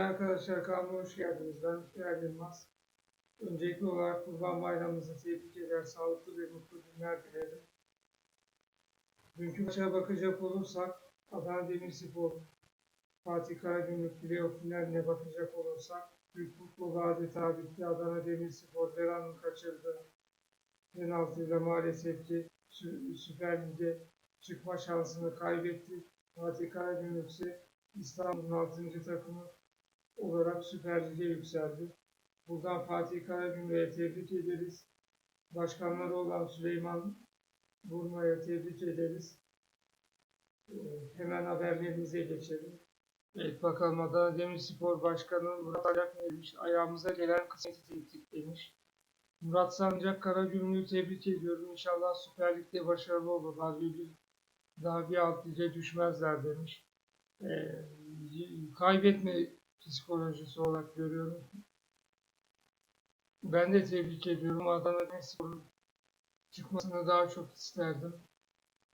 arkadaşlar kanalıma hoş geldiniz. Ben Mutlu Yılmaz. Öncelikli olarak Kurban Bayramımızı tebrik eder, sağlıklı ve mutlu günler dilerim. Dünkü maça bakacak olursak Adana Demirspor, Fatih Karagümrük playoff finaline bakacak olursak Türk futbolu adeta bitti. Adana Demirspor Deran'ın kaçırdı. Penaltıyla maalesef ki Sü- Süper Lig'e çıkma şansını kaybetti. Fatih Karagümrük ise İstanbul'un 6. takımı olarak Süper Lig'e yükseldi. Buradan Fatih Karagümrük'e tebrik ederiz. Başkanları olan Süleyman Burma'ya tebrik ederiz. Ee, hemen haberlerimize geçelim. Evet bakalım Adana Demirspor Başkanı Murat ne demiş? Ayağımıza gelen kısmeti tehdit demiş. Murat Sancak Karagümrük'ü tebrik ediyorum. İnşallah Süper Lig'de başarılı olurlar daha bir alt düşmezler demiş. Ee, kaybetme psikolojisi olarak görüyorum. Ben de tebrik ediyorum. Adana Demirspor'un çıkmasını daha çok isterdim.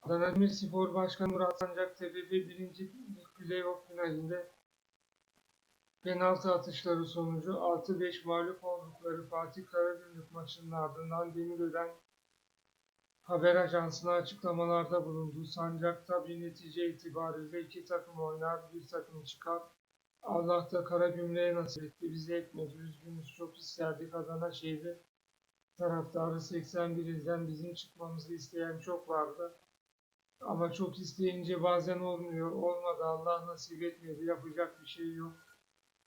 Adana Demirspor Başkanı Murat Sancaktepe bir birinci playoff finalinde penaltı atışları sonucu 6-5 mağlup oldukları Fatih Karagümrük maçının ardından Demirören haber ajansına açıklamalarda bulundu. Sancak'ta bir netice itibariyle iki takım oynar, bir takım çıkar. Allah da Karagümrük'e nasip etti, bize etmedi. Üzgünüz, çok isterdik Adana şehri. Taraftarı 81'den bizim çıkmamızı isteyen çok vardı. Ama çok isteyince bazen olmuyor. Olmadı, Allah nasip etmedi. Yapacak bir şey yok.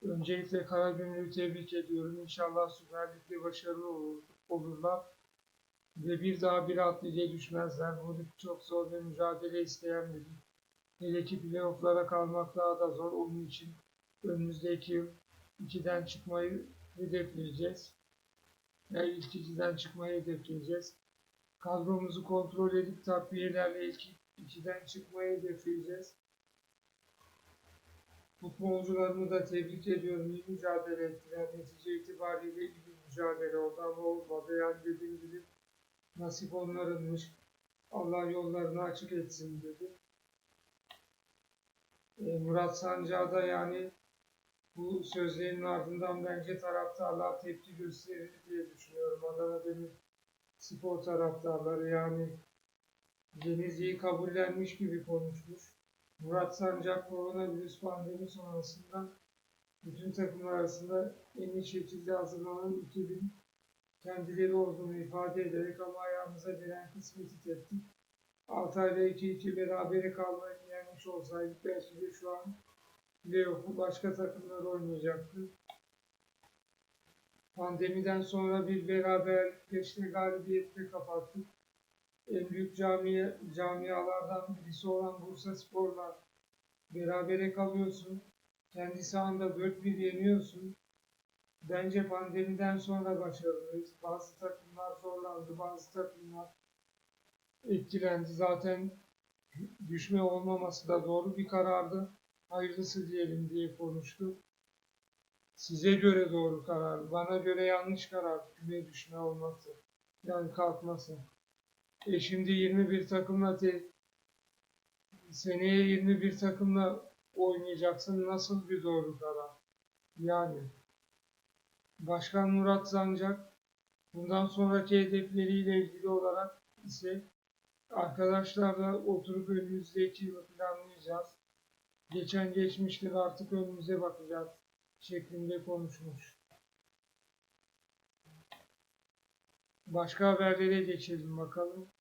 Öncelikle Karagümrük'ü tebrik ediyorum. İnşallah Süper başarılı olur, olurlar. Ve bir daha bir alt lige düşmezler. Bu çok zor ve mücadele isteyen bir lig. Hele ki playofflara kalmak daha da zor. Onun için önümüzdeki yıl 2'den çıkmayı hedefleyeceğiz. Yani ilk 2'den çıkmayı hedefleyeceğiz. Kadromuzu kontrol edip takviyelerle ilk 2'den çıkmayı hedefleyeceğiz. Futbolcularımı da tebrik ediyorum. İyi mücadele ettiler. Netice itibariyle iyi bir mücadele oldu ama olmadı. Yani dediğim gibi nasip onlarınmış. Allah yollarını açık etsin dedi. E, Murat Sancak'a da yani bu sözlerinin ardından bence taraftarlar tepki gösterir diye düşünüyorum. Adana Demir spor taraftarları yani Denizli'yi kabullenmiş gibi konuşmuş. Murat Sancak koronavirüs pandemi sonrasında bütün takımlar arasında en iyi şekilde hazırlanan ekibin kendileri olduğunu ifade ederek ama ayağımıza gelen kısmeti teptik. Altay'la 2-2 berabere kalmayı yenmiş olsaydık belki de şu an playoff'u başka takımlar oynayacaktı. Pandemiden sonra bir beraber beşte galibiyetle kapattık. En büyük cami, camialardan birisi olan Bursa Spor'la berabere kalıyorsun. Kendi sahanda 4-1 yeniyorsun. Bence pandemiden sonra başarılıyız. Bazı takımlar zorlandı, bazı takımlar etkilendi. Zaten düşme olmaması da doğru bir karardı. Hayırlısı diyelim diye konuştu. Size göre doğru karar, bana göre yanlış karar küme düşme olması. Yani kalkması. E şimdi 21 takımla te, seneye 21 takımla oynayacaksın. Nasıl bir doğru karar? Yani Başkan Murat Zancak bundan sonraki hedefleriyle ilgili olarak ise arkadaşlarla oturup önümüzdeki yılı planlayacağız. Geçen geçmiştir artık önümüze bakacağız şeklinde konuşmuş. Başka haberlere geçelim bakalım.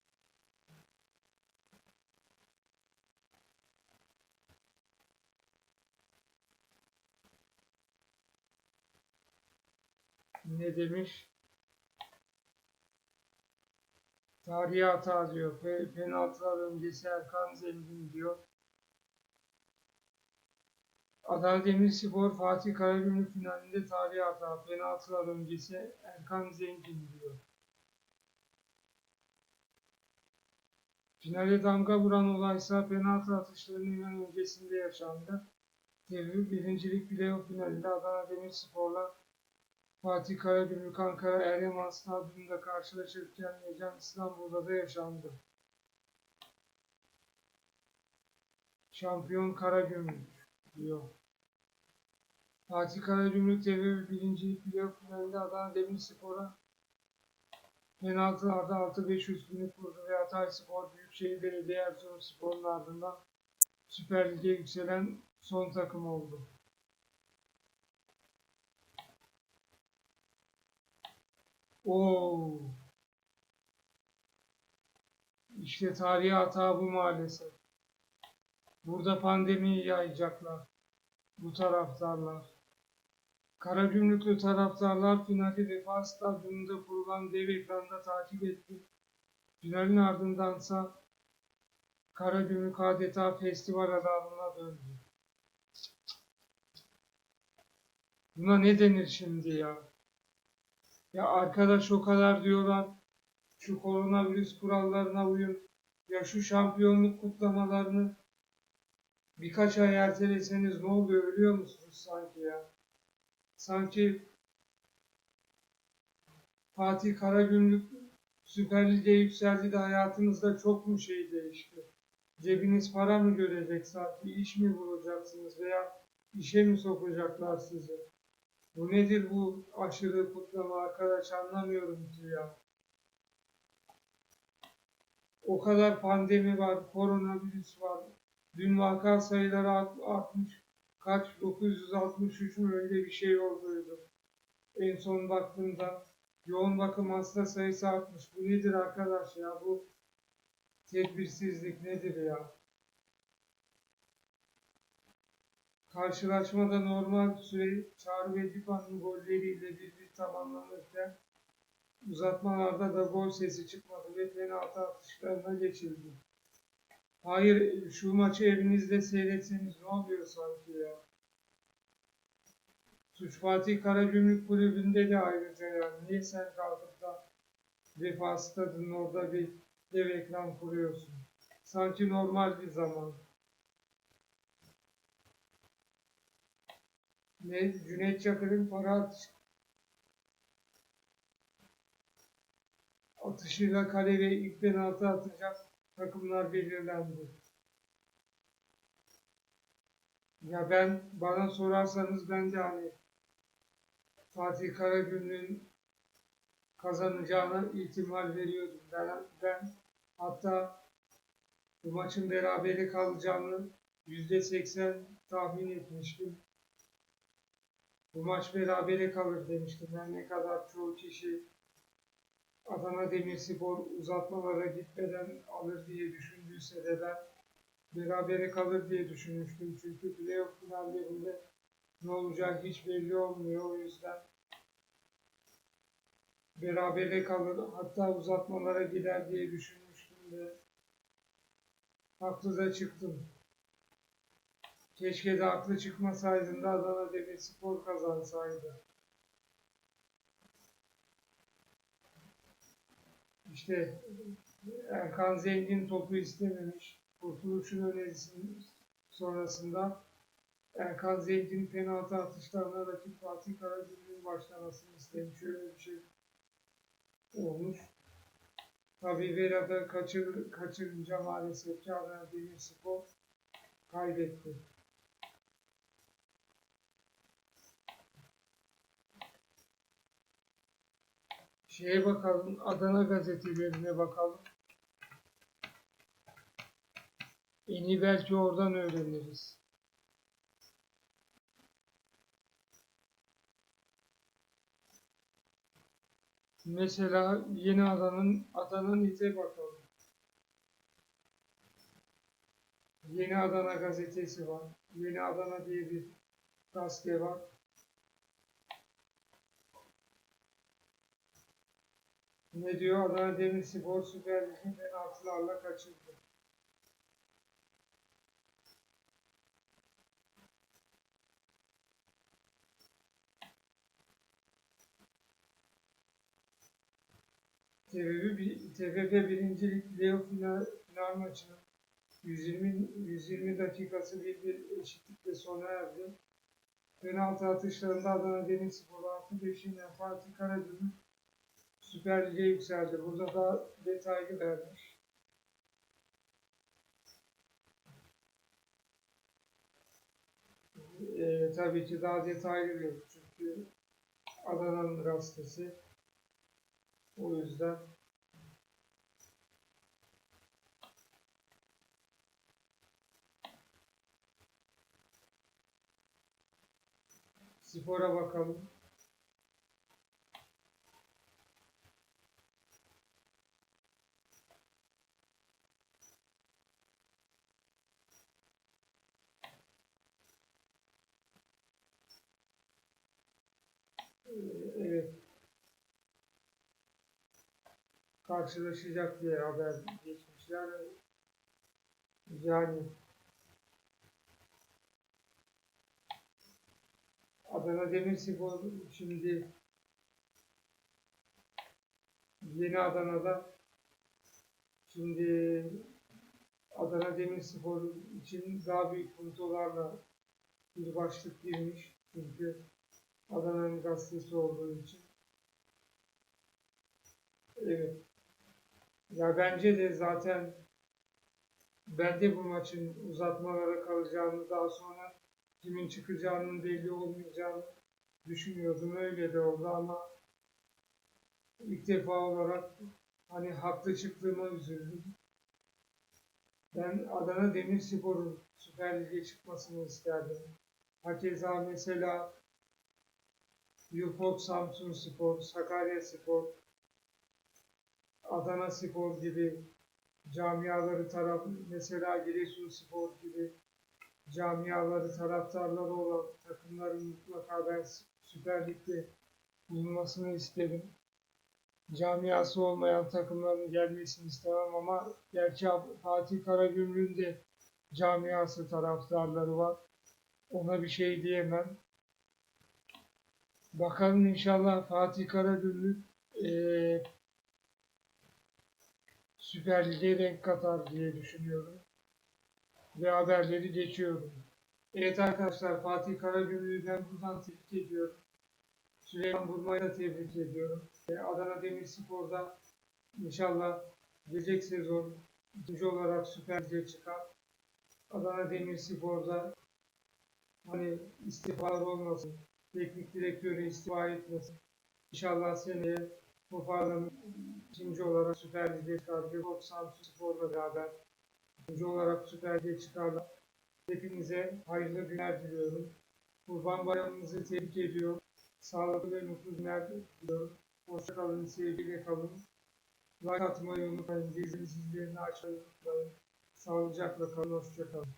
Ne demiş? Tarihi hata diyor. Pe penaltılar öncesi Erkan Zengin diyor. Adana Demirspor Fatih Karagümrük finalinde tarihi hata. Penaltılar öncesi Erkan Zengin diyor. Finale damga vuran olaysa penaltı atışlarının hemen öncesinde yaşandı. Devir birincilik playoff finalinde Adana Demirspor'la Fatih Karagümrük Ankara Eryaman Stadyumunda karşılaşırken Necan İstanbul'da da yaşandı. Şampiyon Karagümrük diyor. Fatih Karagümrük TV birinci playoff finalinde Adana Demirspor'a penaltılarda 6-5 üstünlük kurdu ve Hatay Spor Büyükşehir Belediye Erzurumspor'un ardından Süper Lig'e yükselen son takım oldu. Oo. İşte tarihi hata bu maalesef. Burada pandemiyi yayacaklar. Bu taraftarlar. Karagümrüklü taraftarlar finali Vefa Stadyumunda kurulan dev ekranda takip etti. Finalin ardındansa Karagümrük adeta festival alanına döndü. Buna ne denir şimdi ya? Ya arkadaş o kadar diyorlar. Şu koronavirüs kurallarına uyun. Ya şu şampiyonluk kutlamalarını birkaç ay erteleseniz ne oluyor biliyor musunuz sanki ya? Sanki Fatih Karagümrük Süper Lig'e yükseldi de hayatınızda çok mu şey değişti? Cebiniz para mı görecek sanki? iş mi bulacaksınız veya işe mi sokacaklar sizi? Bu nedir bu aşırı kutlama arkadaş anlamıyorum ki ya. O kadar pandemi var, koronavirüs var. Dün vaka sayıları art- artmış. Kaç? 963 mü öyle bir şey olduydu. En son baktığımda yoğun bakım hasta sayısı artmış. Bu nedir arkadaş ya? Bu tedbirsizlik nedir ya? Karşılaşmada normal süre Çağrı ve Dipa'nın golleriyle bir bir tamamlanırken uzatmalarda da gol sesi çıkmadı ve penaltı atışlarına geçildi. Hayır şu maçı evinizde seyretseniz ne oluyor sanki ya? Suç Fatih Karagümrük Kulübü'nde de ayrıca yani. Niye sen kalkıp da Vefa Stadı'nın orada bir dev ekran kuruyorsun? Sanki normal bir zaman. Ne Cüneyt Çakır'ın para atış atışıyla kale ve ilk penaltı atacak takımlar belirlendi. Ya ben bana sorarsanız ben de hani Fatih Karagümrük'ün kazanacağına ihtimal veriyordum. Ben, ben hatta bu maçın berabere kalacağını yüzde seksen tahmin etmiştim. Bu maç berabere kalır demiştim. Ben ne kadar çoğu kişi Adana Demirspor uzatmalara gitmeden alır diye düşündüyse de ben berabere kalır diye düşünmüştüm. Çünkü playoff finallerinde ne olacağı hiç belli olmuyor. O yüzden berabere kalır hatta uzatmalara gider diye düşünmüştüm de haklı da çıktım. Keşke de haklı çıkmasaydım da Adana Demirspor kazansaydı. İşte Erkan Zengin topu istememiş. Kurtuluş'un önerisinin sonrasında Erkan Zengin penaltı atışlarına rakip Fatih Karagümrük'ün başlamasını istemiş. Öyle bir şey olmuş. Tabii Vera'da kaçır, kaçırınca maalesef Adana Demirspor kaybetti. Şeye bakalım, Adana gazetelerine bakalım. En iyi belki oradan öğreniriz. Mesela Yeni Adana'nın Adana Nit'e bakalım. Yeni Adana gazetesi var. Yeni Adana diye bir gazete var. Ne diyor? Adana Demirspor Süper Lig'i penaltılarla kaçırdı. TFF, TFF birincilik playoff final, final maçının 120, 120 dakikası bir bir eşitlikle sona erdi. Penaltı atışlarında Adana Demirspor artı 5'inden Fatih Karagümrük Süper Lig'e yükseldi. Burada da detaylı vermiş. Ee, tabii ki daha detaylı bir çünkü Adana'nın gazetesi. O yüzden spora bakalım. Ee, Evet. Karşılaşacak diye haber geçmişler. Yani Adana Demirspor şimdi Yeni Adana'da şimdi Adana Demirspor için daha büyük puntolarla bir başlık girmiş. Çünkü Adana'nın gazetesi olduğu için. Evet. Ya bence de zaten ben de bu maçın uzatmalara kalacağını daha sonra kimin çıkacağının belli olmayacağını düşünüyordum. Öyle de oldu ama ilk defa olarak hani haklı çıktığıma üzüldüm. Ben Adana Demirspor'un Süper Lig'e çıkmasını isterdim. Hakeza mesela Yufok Samsun Spor, Sakarya Spor, Adana Spor gibi camiaları taraf, mesela Giresun Spor gibi camiaları, taraftarları olan takımların mutlaka ben Süper Lig'de bulunmasını isterim. Camiası olmayan takımların gelmesini istemem ama gerçi Fatih Karagümrük'ün de camiası taraftarları var. Ona bir şey diyemem. Bakalım inşallah Fatih Karagümrük eee Süper Lig'e renk katar diye düşünüyorum. Ve haberleri geçiyorum. Evet arkadaşlar Fatih Karagümrük'ü ben buradan tebrik ediyorum. Süleyman Burma'yı da tebrik ediyorum. Ve Adana Demirspor'da inşallah gelecek sezon ikinci olarak Süper Lig'e çıkar. Adana Demirspor'da hani istifalar olmasın, teknik direktörü istifa etmesin. İnşallah seneye toparlanıp ikinci olarak Süper Lig'e çıkar. Gökhan Samsun Spor'la beraber ikinci olarak Süper Lig'e çıkarlar. Hepinize hayırlı günler diliyorum. Kurban Bayramınızı tebrik ediyorum. Sağlıklı ve mutlu günler diliyorum. Hoşça kalın, sevgiyle kalın. Like atmayı unutmayın. Bildirim zillerini açmayı unutmayın. Sağlıcakla kalın, hoşça kalın.